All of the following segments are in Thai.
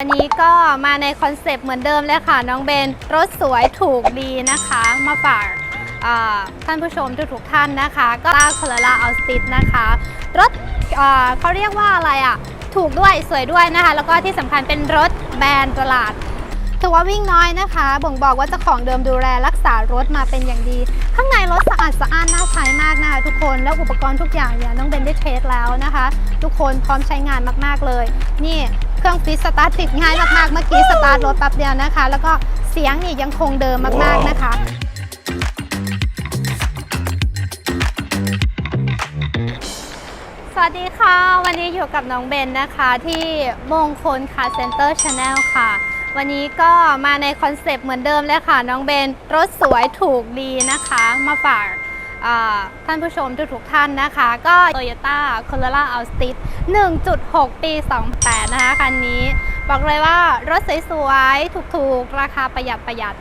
วันนี้ก็มาในคอนเซปต์เหมือนเดิมเลยค่ะ น้องเบนรถสวยถูกดีนะคะ มาฝากท่านผู้ชมทุกๆท่านนะคะ ก็ต้าคาราอัลสติดนะคะ รถเขาเรียกว่าอะไรอะ ถูกด้วยสวยด้วยนะคะ แล้วก็ที่สำคัญเป็นรถแบรนด์ตลาดถือว่าวิ่งน้อยนะคะ บ่งบอกว่าเจ้าของเดิมดูแลรักษารถมาเป็นอย่างดี ข้างในรถสะอาดสะอ้านน่าใช้มากนะคะทุกคนแล้วอุปกรณ์ทุกอย่างเนี่ยน้องเบนได้เทสแล้วนะคะ ทุกคนพร้อมใช้งานมากๆเลย นี่ เครื่องฟิตสตาร์ทติดง่ายมากๆ เมื่อกี้สตาร์ทรถแป๊บเดียวนะคะ แล้วก็เสียงนี่ยังคงเดิมมากๆนะคะ สวัสดีค่ะ วันนี้อยู่กับน้องเบนนะคะ ที่มงคลคาเซ็นเตอร์ชาแนลค่ะ วันนี้ก็มาในคอนเซปต์เหมือนเดิมเลยค่ะ น้องเบนรถสวยถูกดีนะคะ มาฝากอ่า ท่านผู้ชมทุกๆท่านนะคะ ก็ Toyota Corolla Altis 1.6 ปี 28 นะคะ คันนี้ บอกเลยว่ารถสวยๆ ถูกๆ ราคาประหยัดประหยัด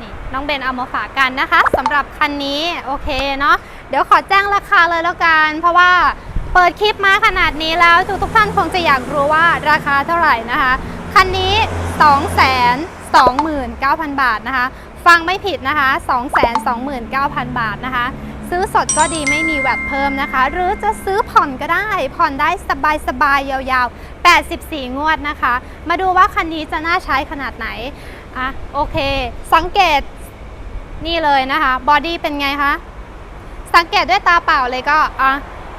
นี่น้องเบนเอามาฝากกันนะคะสำหรับคันนี้ โอเคเนาะเดี๋ยวขอแจ้งราคาเลยแล้วกัน เพราะว่าเปิดคลิปมาขนาดนี้แล้ว ทุกทุกท่านคงจะอยากรู้ว่าราคาเท่าไหร่นะคะ คันนี้ 229,000 บาทนะคะ ฟังไม่ผิดนะคะ 229,000 บาทนะคะ ซื้อสดก็ดีไม่มีแวตเพิ่มนะคะ หรือจะซื้อผ่อนก็ได้ ผ่อนได้สบายๆยาวๆ 84 งวดนะคะ มาดูว่าคันนี้จะน่าใช้ขนาดไหนอะโอเค สังเกตนี่เลยนะคะบอดี้เป็นไงคะสังเกตด้วยตาเปล่าเลยก็อะ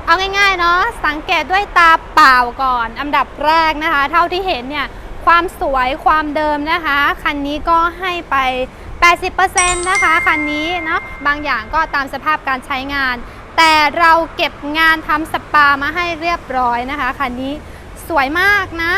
เอาง่ายๆเนาะสังเกตด้วยตาเปล่าก่อน อันดับแรกนะคะ เท่าที่เห็นเนี่ยความสวยความเดิมนะคะ คันนี้ก็ให้ไป 80%นะคะคันนี้เนาะบางอย่างก็ตามสภาพการใช้งาน แต่เราเก็บงานทำสปามาให้เรียบร้อยนะคะคันนี้สวยมากนะ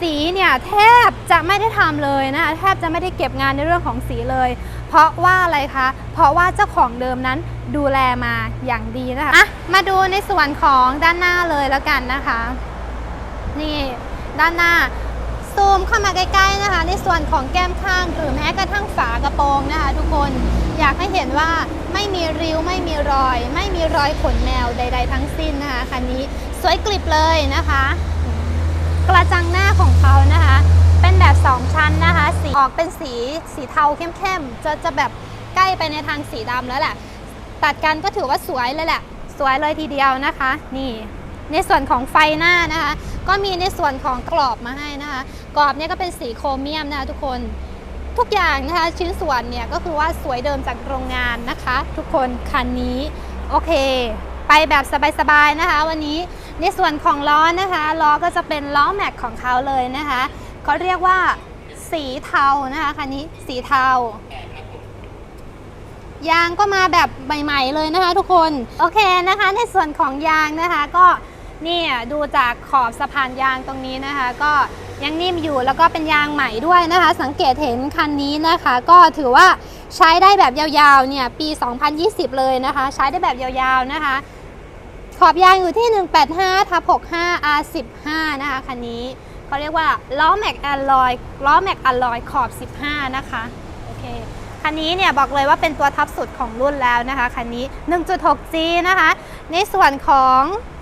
สีเนี่ยแทบจะไม่ได้ทำเลยนะคะแทบจะไม่ได้เก็บงานในเรื่องของสีเลย เพราะว่าอะไรคะ เพราะว่าเจ้าของเดิมนั้นดูแลมาอย่างดีนะคะอะมาดูในส่วนของด้านหน้าเลยแล้วกันนะคะ นี่ด้านหน้า ซูมเข้ามาใกล้ๆนะคะ ในส่วนของแก้มข้างหรือแม้กระทั่งฝากระโปรงนะคะทุกคนอยากให้เห็นว่าไม่มีริ้วไม่มีรอย ไม่มีรอยขนแมวใด ๆ ทั้งสิ้นนะคะคันนี้สวยกลิบเลยนะคะ กระจังหน้าของเขานะคะ เป็นแบบ 2 ชั้นนะคะ สีออกเป็นสีสีเทาเข้มๆจะจะแบบใกล้ไปในทางสีดำแล้วแหละ ตัดกันก็ถือว่าสวยเลยแหละ สวยเลยทีเดียวนะคะ นี่ ในส่วนของไฟหน้านะคะ ก็มีในส่วนของกรอบมาให้นะคะ กรอบเนี่ยก็เป็นสีโครเมียมนะคะทุกคนทุกอย่างนะคะชิ้นส่วนเนี่ยก็คือว่าสวยเดิมจากโรงงานนะคะ ทุกคนคันนี้โอเค ไปแบบสบายๆนะคะ วันนี้ในส่วนของล้อนะคะล้อก็จะเป็นล้อแม็กของเขาเลยนะคะเขาเรียกว่าสีเทานะคะคันนี้สีเทายางก็มาแบบใหม่ๆเลยนะคะ ทุกคนโอเคนะคะ ในส่วนของยางนะคะก็นี่ดูจากขอบสะพานยางตรงนี้นะคะ ก็ ยังนิ่มอยู่แล้วก็เป็นยางใหม่ด้วยนะคะ สังเกตเห็นคันนี้นะคะ ก็ถือว่าใช้ได้แบบยาวๆเนี่ยปี 2020 เลยนะคะ ใช้ได้แบบยาวๆนะคะ ขอบยางอยู่ที่ 185ทับ65 R15 นะคะคันนี้เขาเรียกว่าล้อแม็กอลลอยล้อแม็กอลลอยขอบ 15 นะคะโอเคคันนี้เนี่ยบอกเลยว่าเป็นตัวท็อปสุดของรุ่นแล้วนะคะคันนี้ 1.6G นะคะ ในส่วนของ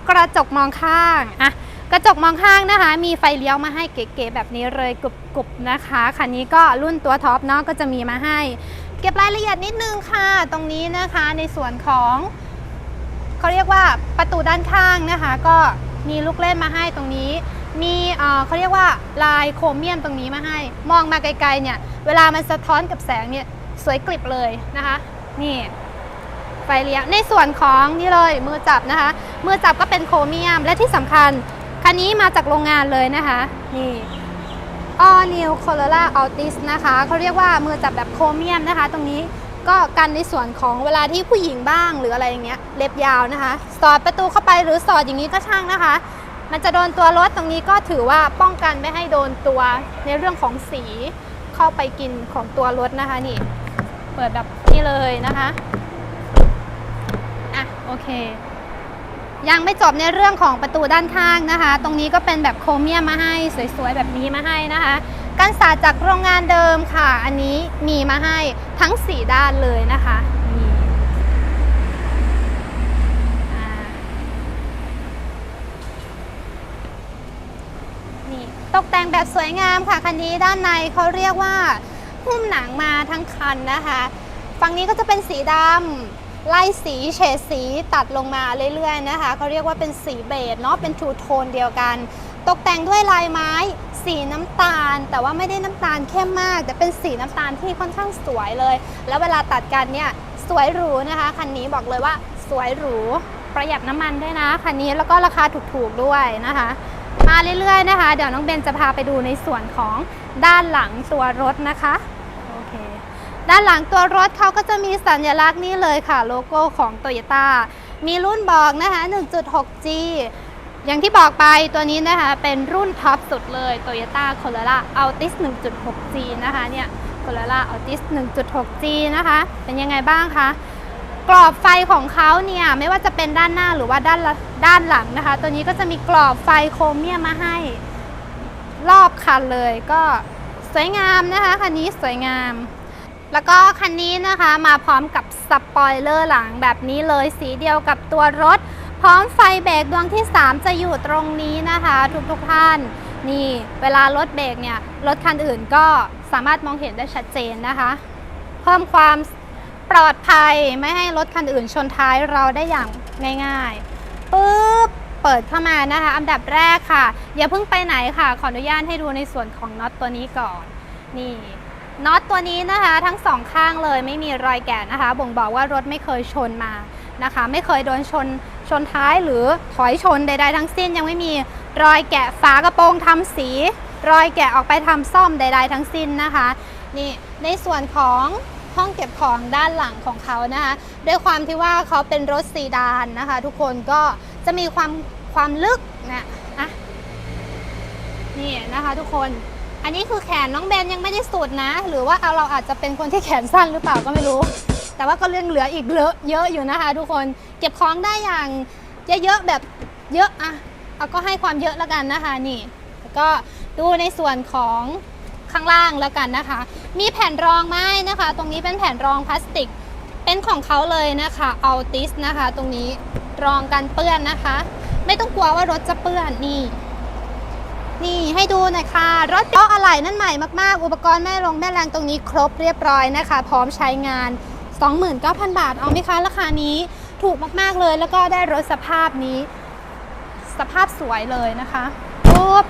กระจกมองข้างอะ กระจกมองข้างนะคะ มีไฟเลี้ยวมาให้เก๋ๆแบบนี้เลยกรุบๆนะคะ คันนี้ก็รุ่นตัวท็อปเนาะก็จะมีมาให้ เก็บรายละเอียดนิดนึงค่ะ ตรงนี้นะคะในส่วนของเขาเรียกว่าประตูด้านข้างนะคะ ก็มีลูกเล่นมาให้ตรงนี้ มีเออเขาเรียกว่าลายโครเมียมตรงนี้มาให้ มองมาไกลๆเนี่ยเวลามันสะท้อนกับแสงเนี่ยสวยกลิบเลยนะคะ นี่ไฟเลี้ยวในส่วนของนี่เลยมือจับนะคะ มือจับก็เป็นโครเมียมและที่สำคัญ คันนี้มาจากโรงงานเลยนะคะ นี่ All New Corolla Altis นะคะเขาเรียกว่ามือจับแบบโครเมียมนะคะ ตรงนี้ก็กันในส่วนของเวลาที่ผู้หญิงบ้างหรืออะไรอย่างเงี้ยเล็บยาวนะคะ สอดประตูเข้าไปหรือสอดอย่างนี้ก็ช่างนะคะ มันจะโดนตัวรถตรงนี้ก็ถือว่าป้องกันไม่ให้โดนตัวในเรื่องของสีเข้าไปกินของตัวรถนะคะนี่ เปิดแบบนี้เลยนะคะอะโอเค ยังไม่จบในเรื่องของประตูด้านข้างนะคะ ตรงนี้ก็เป็นแบบโครเมียมมาให้สวยๆแบบนี้มาให้นะคะกันศาจากโรงงานเดิมค่ะ อันนี้มีมาให้ทั้ง 4 ด้านเลยนะคะนี่ตตกแต่งแบบสวยงามค่ะคันนี้ด้านในเขาเรียกว่าหุ้มหนังมาทั้งคันนะคะ ฝั่งนี้ก็จะเป็นสีดำ ไล่สีเฉดสีตัดลงมาเรื่อยๆนะคะเขาเรียกว่าเป็นสีเบจเนาะเป็นทูโทนเดียวกัน ตกแต่งด้วยลายไม้ สีน้ำตาล แต่ว่าไม่ได้น้ำตาลเข้มมาก แต่เป็นสีน้ำตาลที่ค่อนข้างสวยเลย แล้วเวลาตัดกันเนี่ยสวยหรูนะคะคันนี้บอกเลยว่าสวยหรูประหยัดน้ำมันด้วยนะคันนี้แล้วก็ราคาถูกๆด้วยนะคะ มาเรื่อยๆนะคะ เดี๋ยวน้องเบนจะพาไปดูในส่วนของด้านหลังตัวรถนะคะ ด้านหลังตัวรถเขาก็จะมีสัญลักษณ์นี่เลยค่ะ โลโก้ของ Toyota มีรุ่นบอกนะคะ 1.6G อย่างที่บอกไปตัวนี้นะคะเป็นรุ่นท็อปสุดเลย Toyota Corolla Altis 1.6G นะคะเนี่ย Corolla Altis 1.6G นะคะ เป็นยังไงบ้างคะกรอบไฟของเขาเนี่ยไม่ว่าจะเป็นด้านหน้าหรือว่าด้านด้านหลังนะคะ ตัวนี้ก็จะมีกรอบไฟโครเมียมมาให้รอบคันเลย ก็สวยงามนะคะคันนี้สวยงาม แล้วก็คันนี้นะคะมาพร้อมกับสปอยเลอร์หลังแบบนี้เลยสีเดียวกับตัวรถ พร้อมไฟเบรกดวงที่ 3 จะอยู่ตรงนี้นะคะทุกๆทท่าน นี่เวลารถเบรกเนี่ยรถคันอื่นก็สามารถมองเห็นได้ชัดเจนนะคะ เพิ่มความปลอดภัยไม่ให้รถคันอื่นชนท้ายเราได้อย่างง่ายๆปุ๊บเปิดเข้ามานะคะอันดับแรกค่ะอย่าเพิ่งไปไหนค่ะ ขออนุญาตให้ดูในส่วนของน็อตตัวนี้ก่อน นี่ น็อตตัวนี้นะคะ ทั้งสองข้างเลยไม่มีรอยแกะนะคะ บ่งบอกว่ารถไม่เคยชนมานะคะ ไม่เคยโดนชนชนท้ายหรือถอยชนใดๆทั้งสิ้นยังไม่มีรอยแกะฝากระโปรงทำสี รอยแกะออกไปทำซ่อมใด ๆ ทั้งสิ้นนะคะนี่ในส่วนของห้องเก็บของด้านหลังของเขานะคะด้วยความที่ว่าเขาเป็นรถซีดานนะคะ ทุกคนก็จะมีความความลึกนะอะนี่นะคะทุกคน อันนี้คือแขนน้องเบนยังไม่ได้สุดนะ หรือว่าเอาเราอาจจะเป็นคนที่แขนสั้นหรือเปล่าก็ไม่รู้ แต่ว่าก็เรื่องเหลืออีกเยอะเยอะอยู่นะคะ ทุกคนเก็บของได้อย่างเยอะๆแบบเยอะอะเอาก็ให้ความเยอะแล้วกันนะคะนี่แล้วก็ดูในส่วนของข้างล่างแล้วกันนะคะ มีแผ่นรองไม้นะคะ ตรงนี้เป็นแผ่นรองพลาสติก เป็นของเขาเลยนะคะเอัลติสนะคะ ตรงนี้รองกันเปื้อนนะคะ ไม่ต้องกลัวว่ารถจะเปื้อนนี่ นี่ให้ดูหน่อยค่ะรถเล้ออะไหล่นั่นใหม่มากๆ อุปกรณ์แม่ลงแม่แรงตรงนี้ครบเรียบร้อยนะคะ พร้อมใช้งาน 29,000 บาทเอาไหมคะราคานี้ถูกมากๆเลย แล้วก็ได้รถสภาพนี้ สภาพสวยเลยนะคะปุ๊บ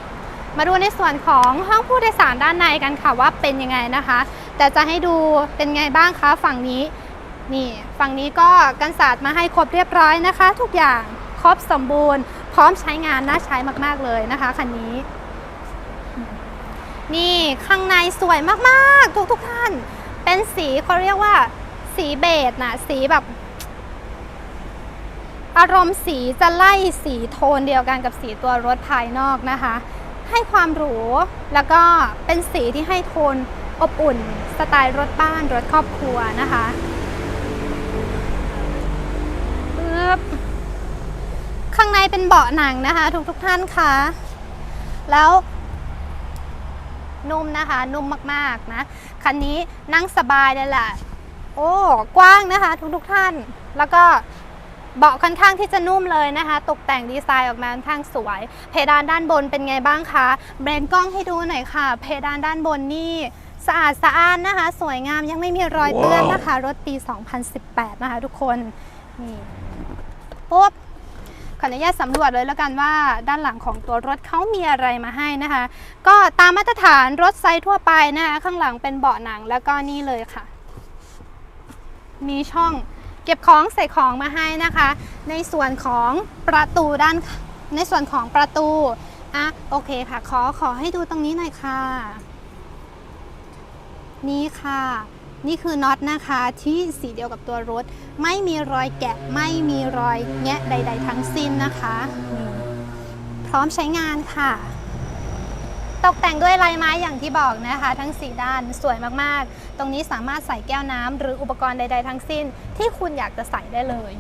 มาดูในส่วนของห้องผู้โดยสารด้านในกันค่ะว่าเป็นยังไงนะคะ แต่จะให้ดูเป็นไงบ้างคะฝั่งนี้นี่ฝั่งนี้ก็กันศาสตร์มาให้ครบเรียบร้อยนะคะ ทุกอย่างครบสมบูรณ์ พร้อมใช้งานน่าใช้มากๆเลยนะคะคันนี้ นี่ข้างในสวยมากๆ ทุกทุกๆท่าน เป็นสีเขาเรียกว่า สีเบจนะสีแบบ อารมณ์สีจะไล่สีโทนเดียวกันกับสีตัวรถภายนอกนะคะ ให้ความหรูแล้วก็เป็นสีที่ให้โทนอบอุ่น สไตล์รถบ้านรถครอบครัวนะคะปึ๊บ ข้างในเป็นเบาะหนังนะคะ ทุกทุกท่านคะแล้ว นุ่มนะคะ นุ่มมากๆนะคันนี้นั่งสบายเลยแหละโอ้กว้างนะคะ ทุกๆท่าน แล้วก็เบาะค่อนข้างที่จะนุ่มเลยนะคะ ตกแต่งดีไซน์ออกมาค่อนข้างสวย เพดานด้านบนเป็นไงบ้างคะเบรนกล้องให้ดูหน่อยค่ะ เพดานด้านบนนี่สะอาดสะอ้านนะคะ สวยงามยังไม่มีรอยเปื้อนนะคะ รถปี 2018 นะคะ ทุกคน นี่ปุ๊บ ขออนุญาตสำรวจเลยแล้วกันว่า ด้านหลังของตัวรถเขามีอะไรมาให้นะคะ ก็ตามมาตรฐานรถไซส์ทั่วไปนะคะข้างหลังเป็นเบาะหนังแล้วก็นี่เลยค่ะ มีช่องเก็บของใส่ของมาให้นะคะ ในส่วนของประตูด้านในส่วนของประตูอะโอเคค่ะขอขอให้ดูตรงนี้หน่อยค่ะ นี่ค่ะ นี่คือน็อตนะคะที่สีเดียวกับตัวรถ ไม่มีรอยแกะไม่มีรอยแงะใด ๆ ทั้งสิ้นนะคะนี่พร้อมใช้งานค่ะ ตกแต่งด้วยลายไม้อย่างที่บอกนะคะ ทั้ง 4 ด้านสวยมากๆ ตรงนี้สามารถใส่แก้วน้ำหรืออุปกรณ์ใด ๆ ทั้งสิ้น ที่คุณอยากจะใส่ได้เลย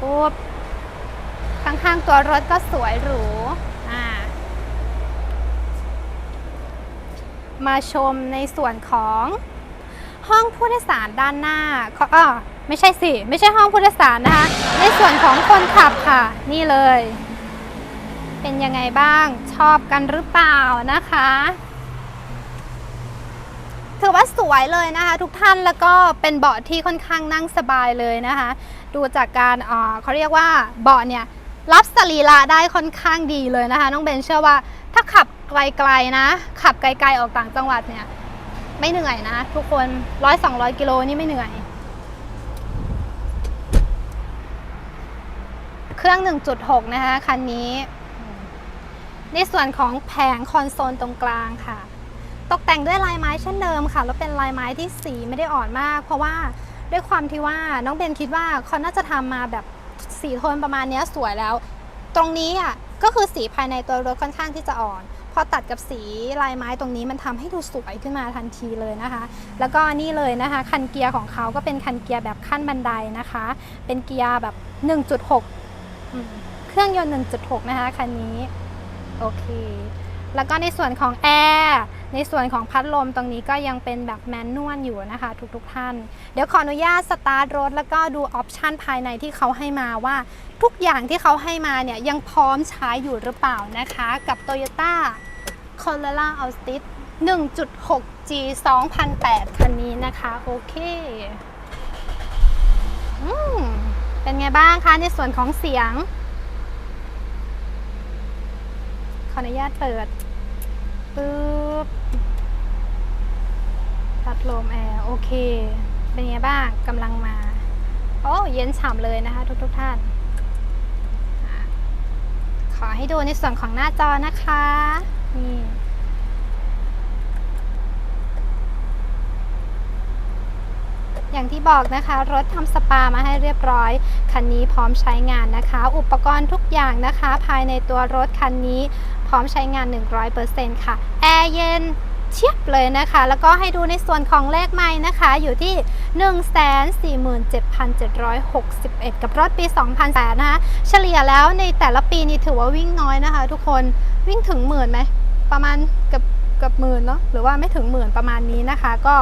ปุ๊บข้างๆตัวรถก็สวยหรูอ่า มาชมในส่วนของห้องผู้โดยสารด้านหน้าขออไม่ใช่สิ ไม่ใช่ห้องผู้โดยสารนะคะ ในส่วนของคนขับค่ะ นี่เลย เป็นยังไงบ้าง ชอบกันหรือเปล่านะคะ ถือว่าสวยเลยนะคะ ทุกท่าน แล้วก็เป็นเบาะที่ค่อนข้างนั่งสบายเลยนะคะ ดูจากการอ่อเขาเรียกว่าเบาะเนี่ยรับสรีระได้ค่อนข้างดีเลยนะคะ น้องเบนเชื่อว่าถ้าขับ ไกลๆนะ ขับไกลๆออกต่างจังหวัดเนี่ย ไม่เหนื่อยนะ ทุกคนร้อยสองร้อยกิโลนี่ไม่เหนื่อย เครื่อง 1.6 นะคะ คันนี้ ในส่วนของแผงคอนโซลตรงกลางค่ะ ตกแต่งด้วยลายไม้เช่นเดิมค่ะ แล้วเป็นลายไม้ที่สีไม่ได้อ่อนมาก เพราะว่าด้วยความที่ว่าน้องเบนคิดว่าเขาน่าจะทำมาแบบสีโทนประมาณนี้สวยแล้ว ตรงนี้อะ ก็คือสีภายในตัวรถค่อนข้างที่จะอ่อน พอตัดกับสีลายไม้ตรงนี้มันทำให้ดูสวยขึ้นมาทันทีเลยนะคะ แล้วก็นี่เลยนะคะ คันเกียร์ของเขาก็เป็นคันเกียร์แบบขั้นบันไดนะคะ เป็นเกียร์แบบ 1.6 เครื่องยนต์ 1.6 นะคะคันนี้ โอเค แล้วก็ในส่วนของแอร์ในส่วนของพัดลมตรงนี้ก็ยังเป็นแบบแมนนวลอยู่นะคะทุกๆทท่าน เดี๋ยวขออนุญาตสตาร์ทรถแล้วก็ดูออปชันภายในที่เขาให้มาว่า ทุกอย่างที่เขาให้มาเนี่ยยังพร้อมใช้อยู่หรือเปล่านะคะ กับ Toyota Corolla Altis 1.6G 2008 คันนี้นะคะ โอเคอืมเป็นไงบ้างคะ ในส่วนของเสียง ขออนุญาตเปิด ปึ๊บพัดลมแอร์โอเค เป็นไงบ้างกำลังมา โอ้ เย็นฉ่ำเลยนะคะ ทุกๆทท่าน ขอให้ดูในส่วนของหน้าจอนะคะ นี่อย่างที่บอกนะคะ รถทำสปามาให้เรียบร้อย คันนี้พร้อมใช้งานนะคะ อุปกรณ์ทุกอย่างนะคะ ภายในตัวรถคันนี้ พร้อมใช้งาน 100%ค่ะ แอร์เย็นเชียบเลยนะคะ แล้วก็ให้ดูในส่วนของเลขไม้นะคะ อยู่ที่ 147,761 กับรถปี 2008นะคะ เฉลี่ยแล้วในแต่ละปีนี่ถือว่าวิ่งน้อยนะคะ ทุกคน วิ่งถึงหมื่นไหม ประมาณกับกับหมื่นเนาะ หรือว่าไม่ถึงหมื่นประมาณนี้นะคะ ก็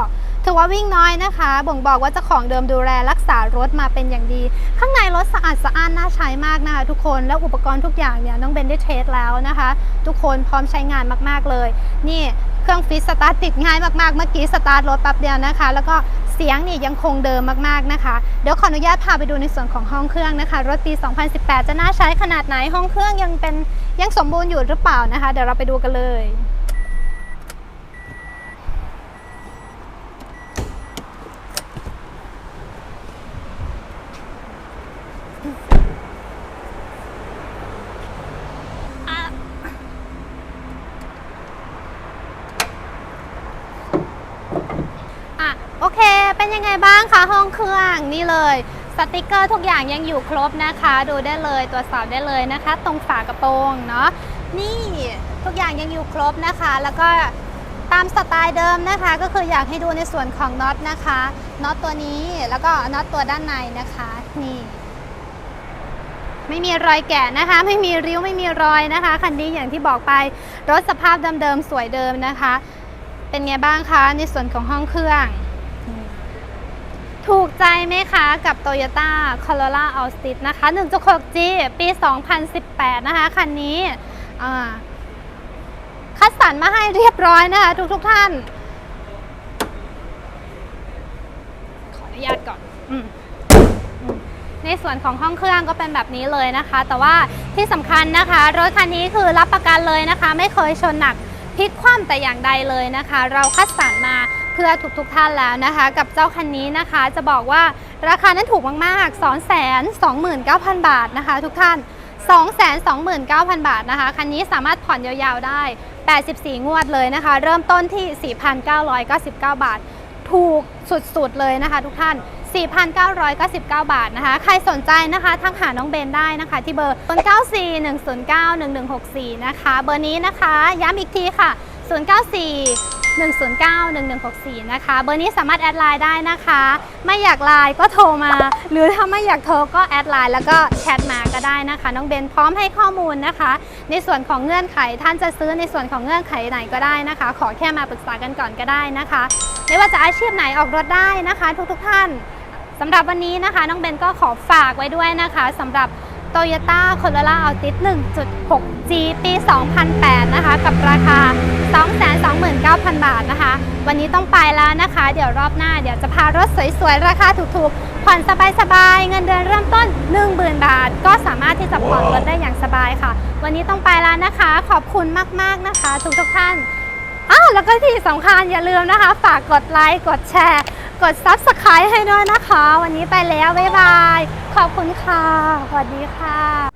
ถือว่าวิ่งน้อยนะคะ บ่งบอกว่าเจ้าของเดิมดูแลรักษารถมาเป็นอย่างดี ข้างในรถสะอาดสะอ้านน่าใช้มากนะคะทุกคนแล้วอุปกรณ์ทุกอย่างเนี่ยน้องเบนได้เทสแล้วนะคะ ทุกคนพร้อมใช้งานมากๆเลย นี่เครื่องฟิตสตาร์ทติดง่ายมากๆ เมื่อกี้สตาร์ทรถแป๊บเดียวนะคะ แล้วก็เสียงนี่ยยังคงเดิมมากๆนะคะ เดี๋ยวขออนุญาตพาไปดูในส่วนของห้องเครื่องนะคะ รถปี 2018 จะน่าใช้ขนาดไหนห้องเครื่องยังเป็นยังสมบูรณ์อยู่หรือเปล่านะคะ เดี๋ยวเราไปดูกันเลย อะโอเค เป็นยังไงบ้างคะ ห้องเครื่องนี่เลยสติกเกอร์ทุกอย่างยังอยู่ครบนะคะ ดูได้เลยตรวจสอบได้เลยนะคะ ตรงฝากระโปรงเนาะนี่ทุกอย่างยังอยู่ครบนะคะ แล้วก็ตามสไตล์เดิมนะคะ ก็คืออยากให้ดูในส่วนของน็อตนะคะน็อตตัวนี้แล้วก็น็อตตัวด้านในนะคะนี่ไม่มีรอยแกะนะคะ ไม่มีริ้วไม่มีรอยนะคะคันนี้อย่างที่บอกไปรถสภาพเดิมๆสวยเดิมนะคะ เป็นไงบ้างคะในส่วนของห้องเครื่อง ถูกใจไหมคะกับ Toyota Corolla Altis นะคะ 1.6G ปี 2018 นะคะ คันนี้คัดสรรมาให้เรียบร้อยนะคะ ทุกทุกๆท่าน ขออนุญาตก่อนอในส่วนของห้องเครื่องก็เป็นแบบนี้เลยนะคะ แต่ว่าที่สำคัญนะคะ รถคันนี้คือรับประกันเลยนะคะ ไม่เคยชนหนักพลิกคว่ำแต่อย่างใดเลยนะคะ เราคัดสรรมา เพื่อทุกๆท่านแล้วนะคะ กับเจ้าคันนี้นะคะ จะบอกว่าราคานั้นถูกมากๆ 2 2 9 0 0 0 บาทนะคะ ทุกท่าน 229,000 บาทนะคะ คันนี้สามารถผ่อนยาวๆได้ 84 งวดเลยนะคะ เริ่มต้นที่ 4,999 บาท ถูกสุดๆเลยนะคะ ทุกท่าน4,999 บาทนะคะ ใครสนใจนะคะ ทักหาน้องเบนได้นะคะ ที่เบอร์ 0941091164 นะคะ เบอร์นี้นะคะ ย้ำอีกทีค่ะ 094 109 1164 นะคะ เบอร์นี้สามารถแอดไลน์ได้นะคะ ไม่อยากไลน์ก็โทรมา หรือถ้าไม่อยากโทรก็แอดไลน์แล้วก็แชทมาก็ได้นะคะ น้องเบนพร้อมให้ข้อมูลนะคะ ในส่วนของเงื่อนไขท่านจะซื้อในส่วนของเงื่อนไขไหนก็ได้นะคะ ขอแค่มาปรึกษากันก่อนก็ได้นะคะ ไม่ว่าจะอาชีพไหนออกรถได้นะคะ ทุกๆท่านสำหรับวันนี้นะคะ น้องเบนก็ขอฝากไว้ด้วยนะคะสำหรับ Toyota Corolla Altis 1.6G ปี 2008 นะคะ กับราคา 229,000 บาทนะคะ วันนี้ต้องไปแล้วนะคะ เดี๋ยวรอบหน้าเดี๋ยวจะพารถสวยๆ ราคาถูกๆ ผ่อนสบายๆ เงินเดือนเริ่มต้น 10,000 บาท ก็สามารถที่จะผ่อนรถได้อย่างสบายค่ะ วันนี้ต้องไปแล้วนะคะ ขอบคุณมากๆนะคะ ทุกๆท่าน อ้าวแล้วก็ที่สำคัญอย่าลืมนะคะ ฝากกดไลค์ กดแชร์ กด Subscribe ให้ด้วยนะคะ วันนี้ไปแล้ว บ๊ายบาย ขอบคุณค่ะ สวัสดีค่ะ